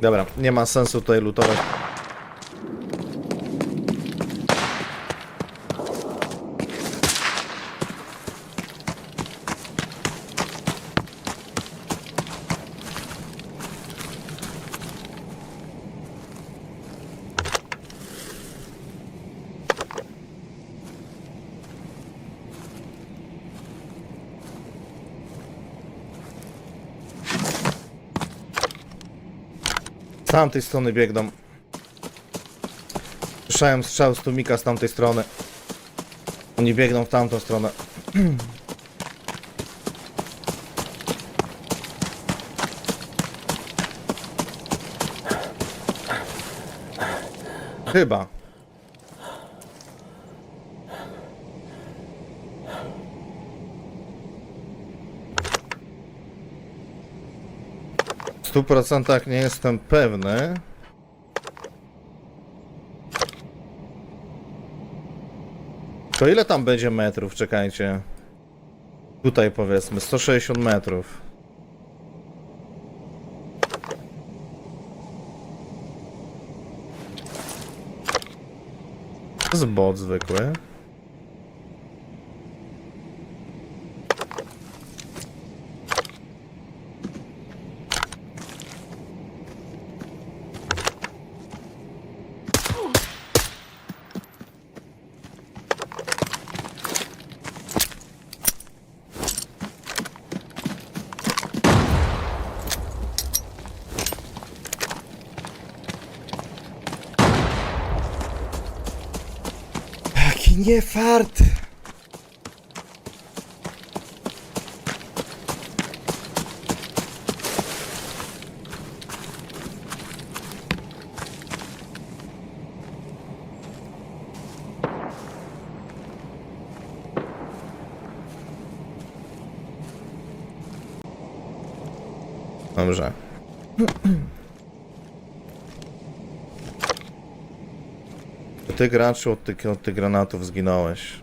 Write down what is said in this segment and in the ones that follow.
Dobra, nie ma sensu tutaj lutować. Tamtej strony biegną. Słyszałem strzał z tłumika z tamtej strony. Oni biegną w tamtą stronę. Chyba. 100% nie jestem pewny. To ile tam będzie metrów? Czekajcie. Tutaj powiedzmy 160 metrów. To jest bot zwykły. Nie fart! Dobrze. Ty graczu od tych, od tych granatów zginąłeś.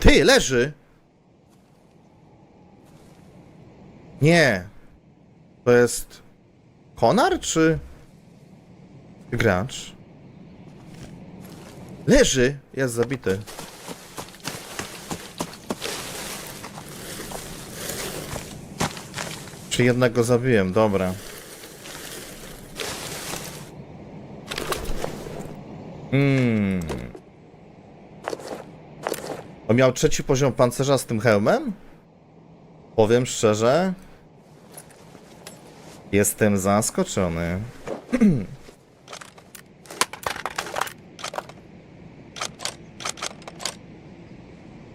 Ty, leży! Nie. To jest... Konar czy gracz? Leży! Jest zabity. Czy jednego zabiłem? Dobra. Hmm. On miał trzeci poziom pancerza z tym hełmem? Powiem szczerze, Jestem zaskoczony.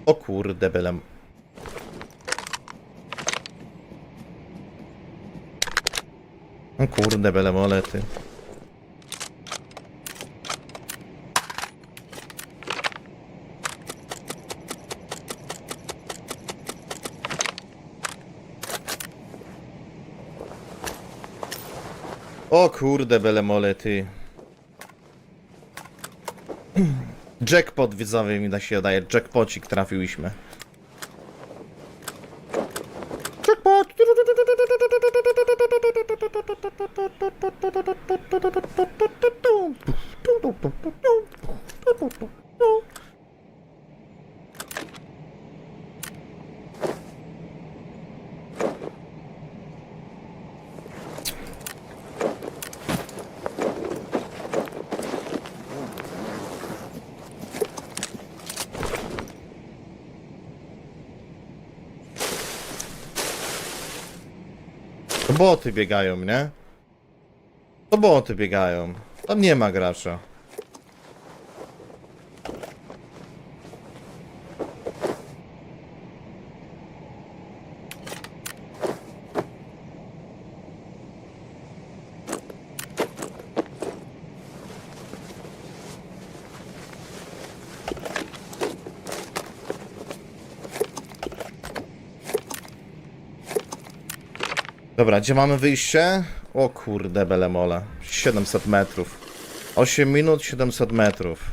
o kurde, belem. O kurde, belemolety. O kurde, belemolety. Jackpot widzowie mi da się daje. Jackpocik trafiłyśmy. Boty biegają, nie? To boty biegają. Tam nie ma gracza. Dobra, gdzie mamy wyjście? O kurde, belemole. 700 metrów. 8 minut, 700 metrów.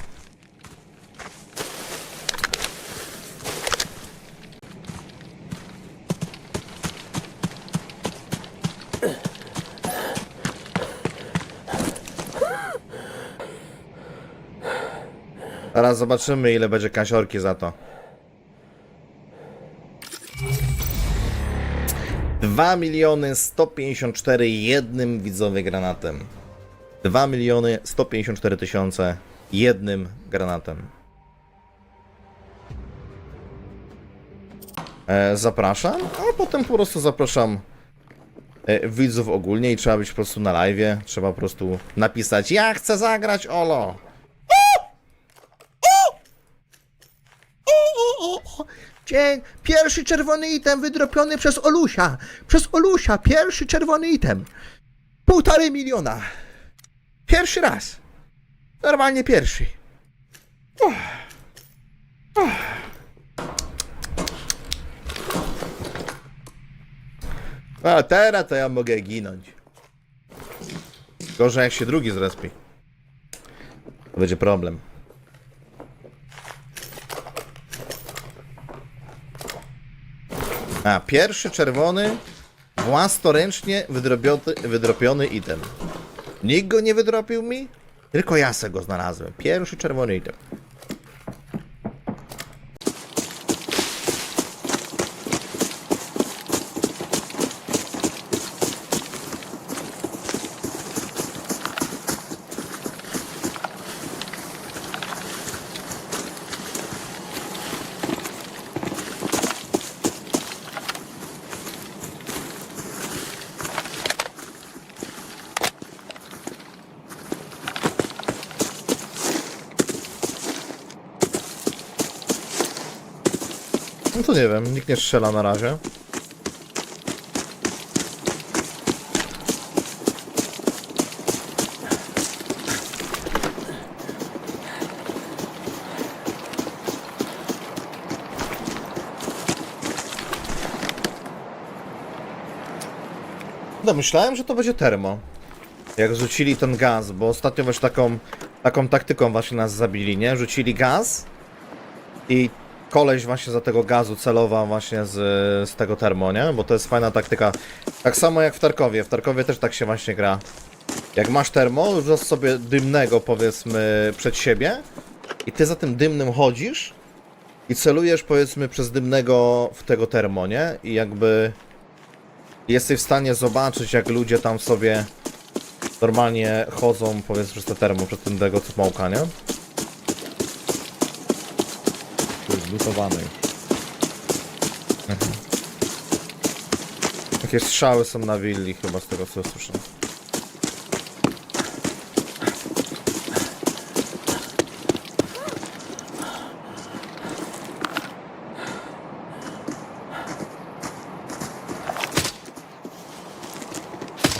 Teraz zobaczymy, ile będzie kasiorki za to. 2 miliony 154 jednym widzowie granatem. 2 miliony 154 tysiące jednym granatem. E, zapraszam, a potem po prostu zapraszam e, widzów ogólnie i trzeba być po prostu na live. Trzeba po prostu napisać ja chcę zagrać Olo. Pierwszy czerwony item wydropiony przez Olusia. Przez Olusia, pierwszy czerwony item. Półtorej miliona. Pierwszy raz. Normalnie pierwszy. A teraz to ja mogę ginąć. Gorzej jak się drugi zrespi. Będzie problem. A, pierwszy czerwony własnoręcznie wydrobiony, wydropiony item. Nikt go nie wydropił mi, tylko ja se go znalazłem. Pierwszy czerwony item. No to nie wiem, nikt nie strzela na razie. No, myślałem, że to będzie termo. Jak rzucili ten gaz, bo ostatnio właśnie taką, taką taktyką właśnie nas zabili, nie? Rzucili gaz i koleś właśnie za tego gazu celował właśnie z, z tego termo, nie? Bo to jest fajna taktyka. Tak samo jak w Tarkowie. W Tarkowie też tak się właśnie gra. Jak masz termo, rzucasz sobie dymnego powiedzmy przed siebie i ty za tym dymnym chodzisz i celujesz powiedzmy przez dymnego w tego termo, nie? I jakby jesteś w stanie zobaczyć jak ludzie tam sobie normalnie chodzą powiedzmy przez te termo, przed tym tego smoka, nie? Jest lutowany. Jakieś strzały są na willi chyba z tego co słyszę.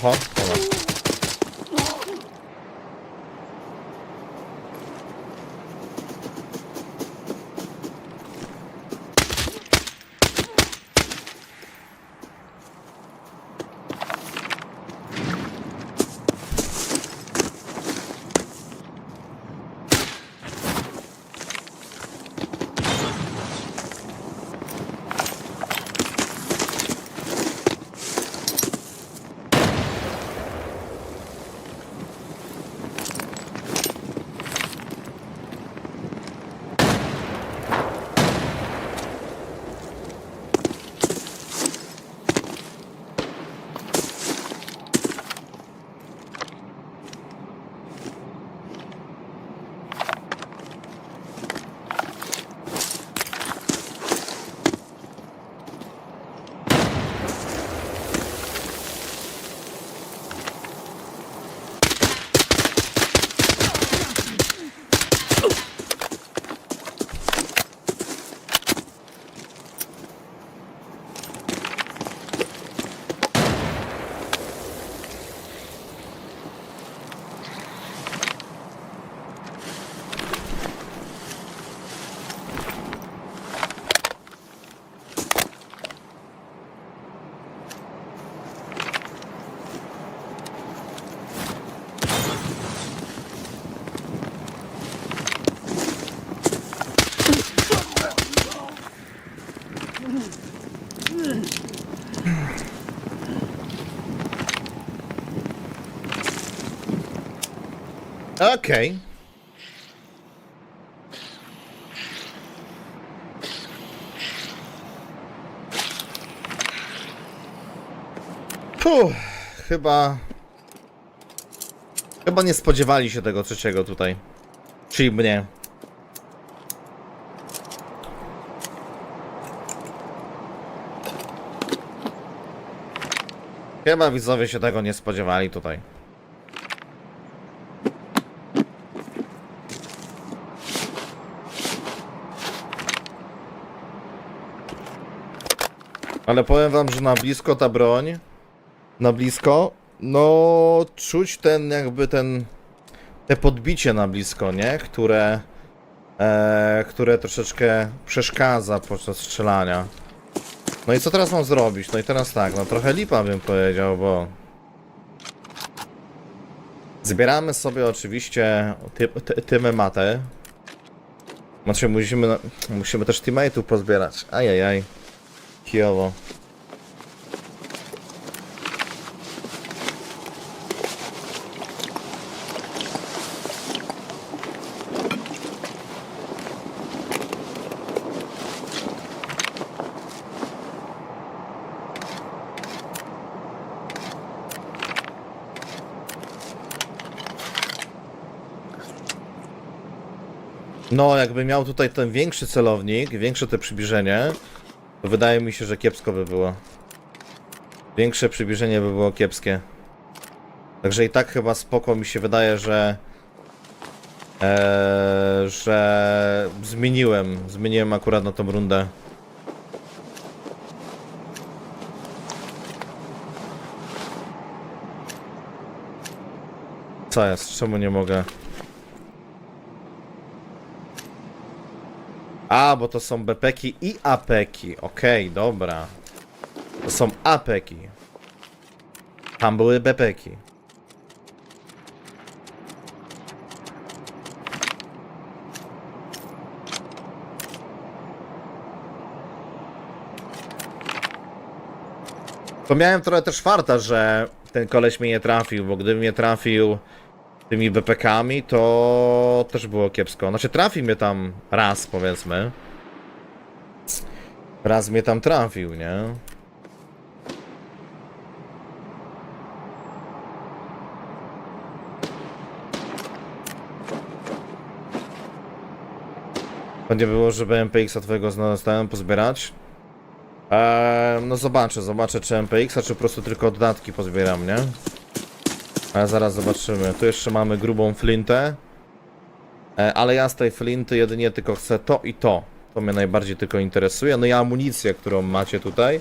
Dobra. Okej. Puh, chyba... Chyba nie spodziewali się tego trzeciego tutaj. Czyli mnie. Chyba widzowie się tego nie spodziewali tutaj. Ale powiem wam, że na blisko ta broń, na blisko, no czuć ten jakby ten, te podbicie na blisko, nie? Które, e, które troszeczkę przeszkadza podczas strzelania. No i co teraz mam zrobić? No i teraz tak, no trochę lipa bym powiedział, bo... Zbieramy sobie oczywiście ty, ty, tymy matę. Znaczy musimy, musimy też teammate'ów pozbierać. Ajajaj. Kijowo. No, jakby miał tutaj ten większy celownik, większe te przybliżenie, wydaje mi się, że kiepsko by było. Większe przybliżenie by było kiepskie. Także i tak chyba spoko mi się wydaje, że... Eee, że zmieniłem, zmieniłem akurat na tą rundę. Co jest? Czemu nie mogę? A, bo to są bepeki i apeki. Okej, dobra. To są apeki. Tam były bepeki. To miałem trochę też farta, że ten koleś mnie nie trafił, bo gdyby mnie trafił tymi BPK-ami, to też było kiepsko. Znaczy trafił mnie tam raz, powiedzmy. Raz mnie tam trafił, nie? To nie było, żeby MPX-a twojego zostałem pozbierać? Eee, no zobaczę, zobaczę czy MPX-a, czy po prostu tylko dodatki pozbieram, nie? Ale zaraz zobaczymy. Tu jeszcze mamy grubą flintę. E, ale ja z tej flinty jedynie tylko chcę to i to. To mnie najbardziej tylko interesuje. No i amunicję, którą macie tutaj.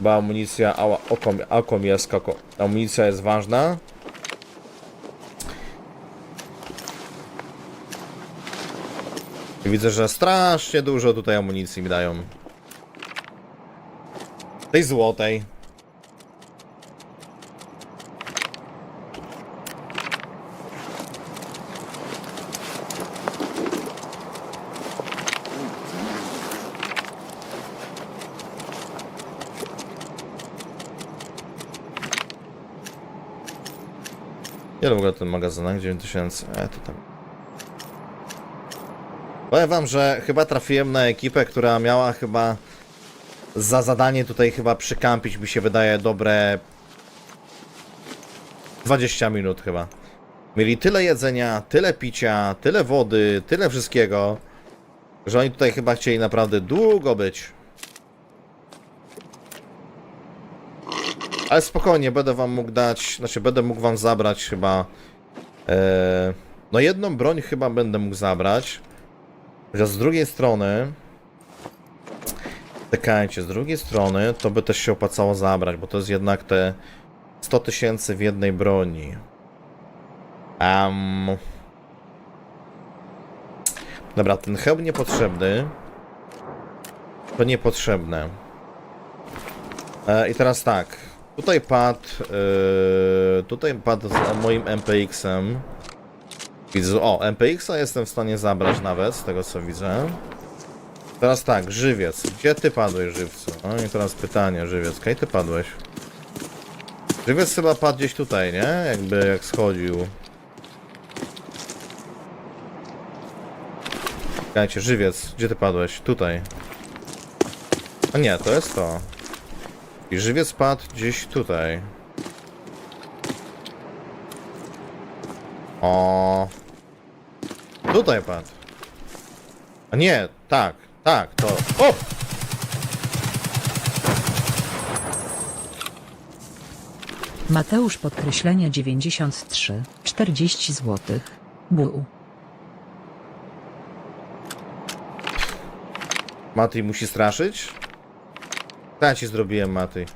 Bo amunicja, ała, okom, okom jest, oko, amunicja jest ważna. Widzę, że strasznie dużo tutaj amunicji mi dają. Tej złotej. Ile w ogóle ten magazynek? 9000. E, to tam. Powiem wam, że chyba trafiłem na ekipę, która miała chyba za zadanie tutaj chyba przykampić, mi się wydaje, dobre 20 minut chyba. Mieli tyle jedzenia, tyle picia, tyle wody, tyle wszystkiego, że oni tutaj chyba chcieli naprawdę długo być. Ale spokojnie, będę wam mógł dać, znaczy będę mógł wam zabrać chyba. E, no jedną broń chyba będę mógł zabrać. Chociaż z drugiej strony. Czekajcie, z drugiej strony to by też się opłacało zabrać, bo to jest jednak te 100 tysięcy w jednej broni. Um. Dobra, ten hełm niepotrzebny. To niepotrzebne. E, I teraz tak. Tutaj padł. Yy, tutaj padł z moim MPX-em. Widzę. O, MPX-a jestem w stanie zabrać nawet, z tego co widzę. Teraz tak, żywiec. Gdzie ty padłeś, żywcu? No i teraz pytanie, żywiec. Kaj ty padłeś? Żywiec chyba padł gdzieś tutaj, nie? Jakby jak schodził. Czekajcie, żywiec. Gdzie ty padłeś? Tutaj. A nie, to jest to. I żywiec padł gdzieś tutaj. O. Tutaj padł. A nie, tak, tak, to. O! Mateusz podkreślenia 93, 40 zł. Bu. Maty musi straszyć? Co ja ci zrobiłem, Maty?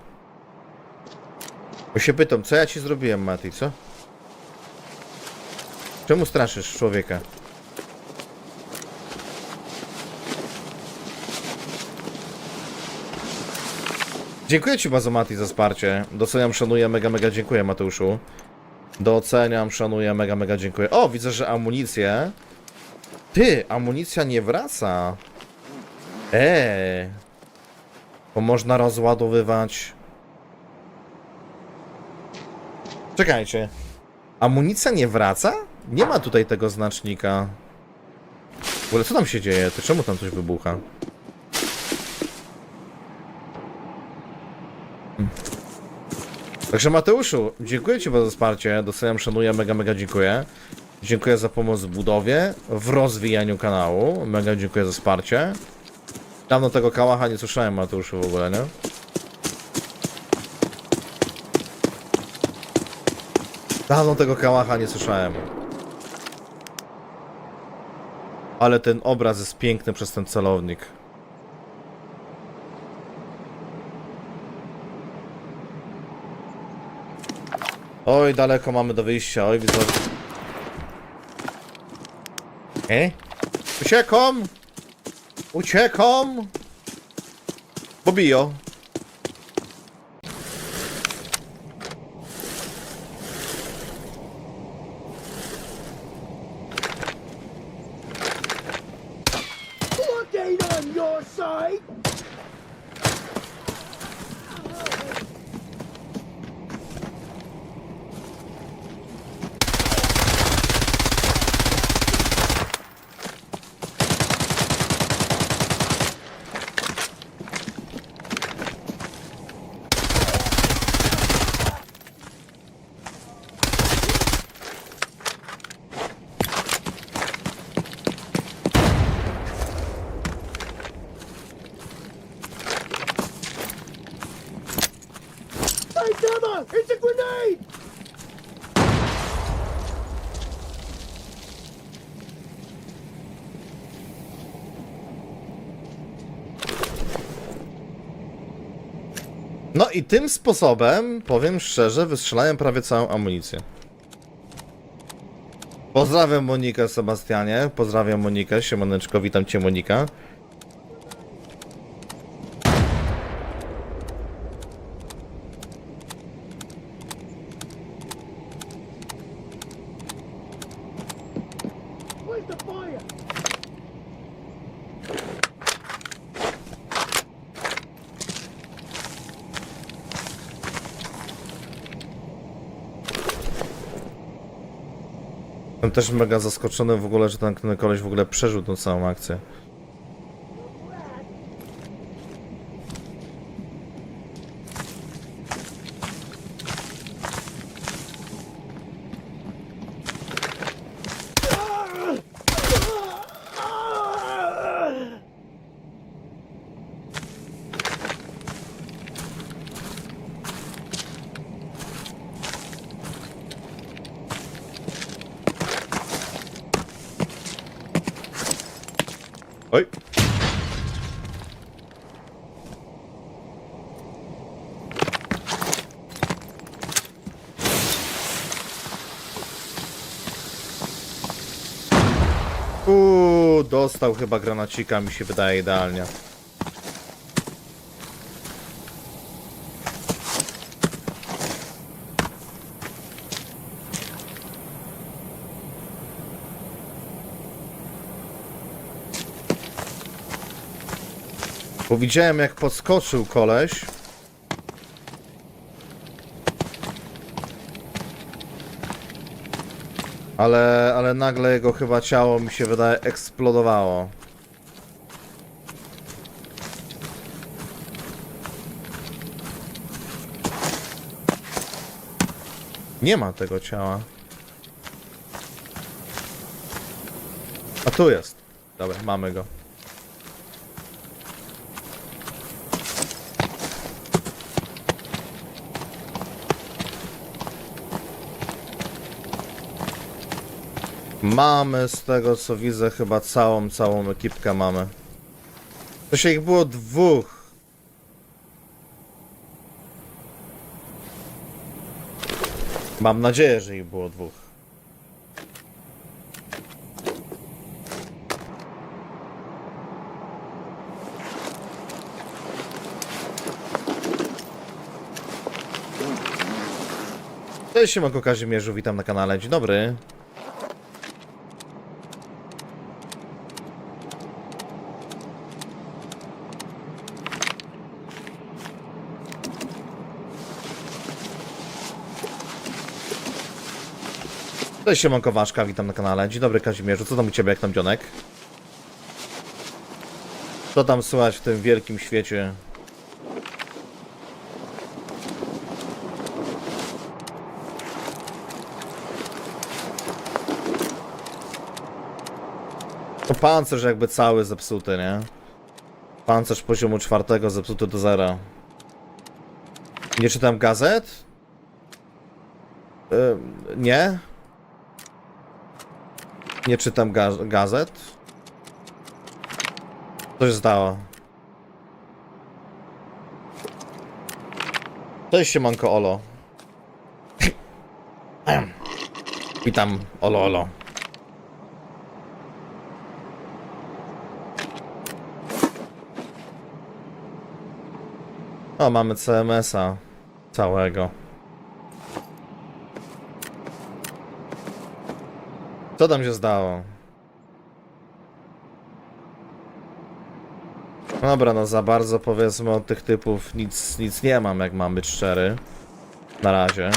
Bo się pytam, co ja ci zrobiłem, Maty, co? Czemu straszysz człowieka? Dziękuję ci bardzo, Mati, za wsparcie. Doceniam, szanuję, mega, mega dziękuję, Mateuszu. Doceniam, szanuję, mega, mega dziękuję. O, widzę, że amunicję. Ty, amunicja nie wraca. Eee. Bo można rozładowywać. Czekajcie. Amunicja nie wraca? Nie ma tutaj tego znacznika. W ogóle co tam się dzieje? Ty czemu tam coś wybucha? Także Mateuszu, dziękuję Ci za wsparcie. Doceniam, szanuję, mega, mega dziękuję. Dziękuję za pomoc w budowie, w rozwijaniu kanału. Mega dziękuję za wsparcie. Dawno tego kałacha nie słyszałem, Mateuszu, w ogóle, nie? Dawno tego kałacha nie słyszałem. Ale ten obraz jest piękny przez ten celownik. Oj, daleko mamy do wyjścia, oj, widzę. E? Uciekam! Uciekam! Bo tym sposobem, powiem szczerze, wystrzelałem prawie całą amunicję. Pozdrawiam Monikę, Sebastianie. Pozdrawiam Monikę, siemaneczko, witam cię Monika. Też mega zaskoczony w ogóle, że ten, koleś w ogóle przeżył tą całą akcję. Oj. Uuu, dostał chyba granacika, mi się wydaje idealnie. Bo widziałem jak podskoczył koleś. Ale, ale nagle jego chyba ciało mi się wydaje eksplodowało. Nie ma tego ciała. A tu jest. Dobra, mamy go. Mamy z tego co widzę chyba całą, całą ekipkę mamy. To się ich było dwóch. Mam nadzieję, że ich było dwóch. Cześć, siemanko Kazimierzu, witam na kanale, dzień dobry. Cześć, siemanko Waszka, witam na kanale, dzień dobry Kazimierzu, co tam u Ciebie, jak tam dzionek? Co tam słychać w tym wielkim świecie? To pancerz jakby cały zepsuty, nie? Pancerz poziomu czwartego zepsuty do zera. Nie czytam gazet? Ym, nie? Nie czytam ga gazet? Co się stało? Cześć siemanko Olo. Witam, Olo Olo. O, mamy CMS-a całego. Co tam się zdało? Dobra, no za bardzo powiedzmy od tych typów nic, nic nie mam, jak mam być szczery. Na razie.